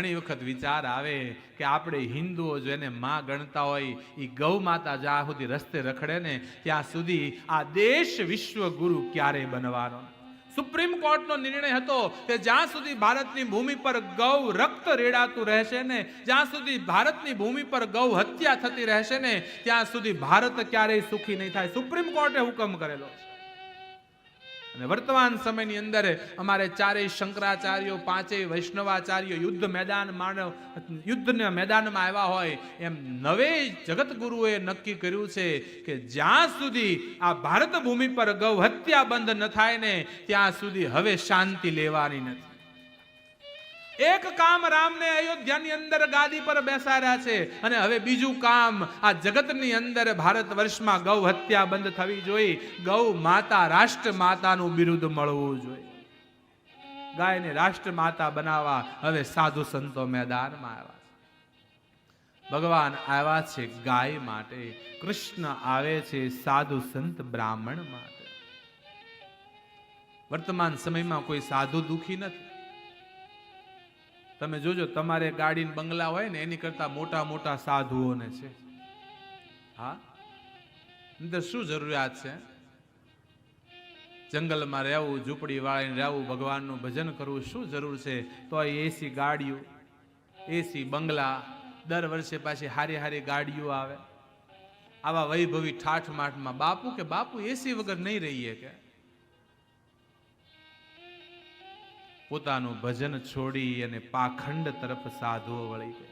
ઘણી વખત વિચાર આવે કે આપણે હિન્દુઓ જેને માં ગણતા હોય એ ગૌ માતા જ્યાં સુધી રસ્તે રખડે ને, ત્યાં સુધી આ દેશ વિશ્વ ગુરુ ક્યારે બનવાનો સુપ્રીમ કોર્ટનો નિર્ણય હતો કે જ્યાં સુધી ભારતની ભૂમિ પર ગૌ રક્ત રેડાતું રહેશે ને, જ્યાં સુધી ભારતની ભૂમિ પર ગૌ હત્યા થતી રહેશે ને, ત્યાં સુધી ભારત ક્યારેય સુખી નહીં થાય. સુપ્રીમ કોર્ટે હુકમ કરેલો છે. અને વર્તમાન સમયની અંદર અમારે ચારેય શંકરાચાર્યો, પાંચેય વૈષ્ણવાચાર્યો યુદ્ધ મેદાન માનવ યુદ્ધના મેદાનમાં આવ્યા હોય, એમ નવે જગતગુરુએ નક્કી કર્યું છે કે જ્યાં સુધી આ ભારત ભૂમિ પર ગૌ હત્યા બંધ ન થાય ને, ત્યાં સુધી હવે શાંતિ લેવાની નથી. એક કામ રામને અયોધ્યાની અંદર ગાદી પર બેસાડ્યા છે અને હવે બીજું કામ, આ જગતની અંદર ભારત વર્ષમાં ગૌ હત્યા બંધ થવી જોઈએ. ગૌ માતા રાષ્ટ્ર માતાનું બિરુદ મળવું જોઈએ. ગાયને રાષ્ટ્ર માતા બનાવવા હવે સાધુ સંતો મેદાનમાં આવ્યા ભગવાન આવ્યા છે ગાય માટે. કૃષ્ણ આવે છે સાધુ સંત બ્રાહ્મણ માટે. વર્તમાન સમયમાં કોઈ સાધુ દુખી નથી. તમે જોજો, તમારે ગાડીને બંગલા હોય ને, એની કરતા મોટા મોટા સાધુઓને છે. હા? અંદર શું જરૂરિયાત છે? જંગલમાં રહેવું, ઝૂંપડી વાળીને રહેવું, ભગવાનનું ભજન કરવું, શું જરૂર છે? તો એસી ગાડીઓ એસી બંગલા, દર વર્ષે પાછી હારી હારી ગાડીઓ આવે. આવા વૈભવી ઠાઠ માઠમાં બાપુ કે બાપુ એસી વગર નહીં રહીએ કે? પોતાનું ભજન છોડી અને પાખંડ તરફ સાધુઓ વળી